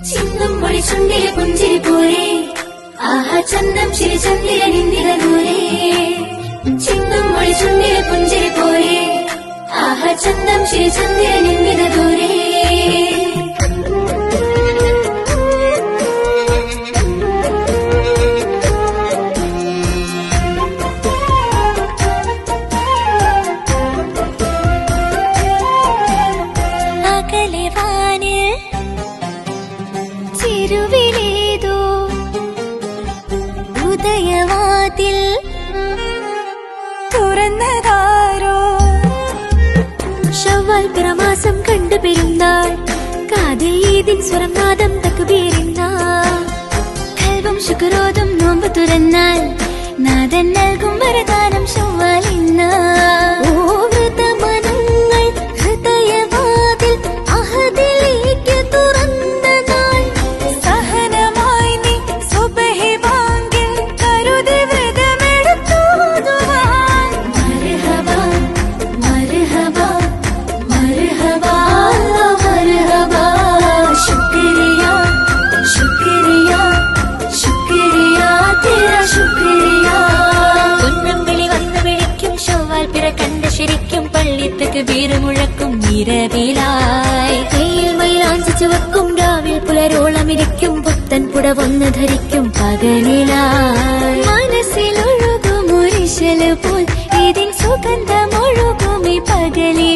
മൊഴി ചുണ്ടിലെ പുഞ്ചിരി പോരെ ആഹാ ചന്തം ശിരി ചന്ദ്രൻ ഇന്ദിര ദൂരെ ചിങ്ങം മൊഴി ചുണ്ടിലെ പുഞ്ചിരി പോരെ ആഹാ ചന്തം ശിരി ചന്ദ്രൻ ഇന്ദിര ദൂരെ ചെരുവിലേതോ ഉദയവാതിൽ തുറന്നതാരോ? ഷവ്വാൽ പ്രമാസം കണ്ടു പെരുന്നാൾ കാതിൽ ഈദിൻ സ്വരം നാദം തക്കുബീരിന്നാൾ കൽവം ശുക്രോദം നോമ്പ് തുറന്നാൽ നാദൻ നൽകും വരദാനം ഷവ്വാൽ ഇന്ന് കണ്ട് ശരിക്കും പള്ളിത്തക്ക് വീറ് മുഴക്കും നിരവിലായി. കയ്യിൽ മയിലാഞ്ചി ചുവക്കും രാവിൽ പുലരോളമിരിക്കും പുത്തൻ പുടവൊന്ന് ധരിക്കും പകലിലായി. മനസ്സിലൊഴുകും ഒരിശൽ പോൽ ഇതിൻ സുഗന്ധമൊഴുകും ഈ പകലിലായി.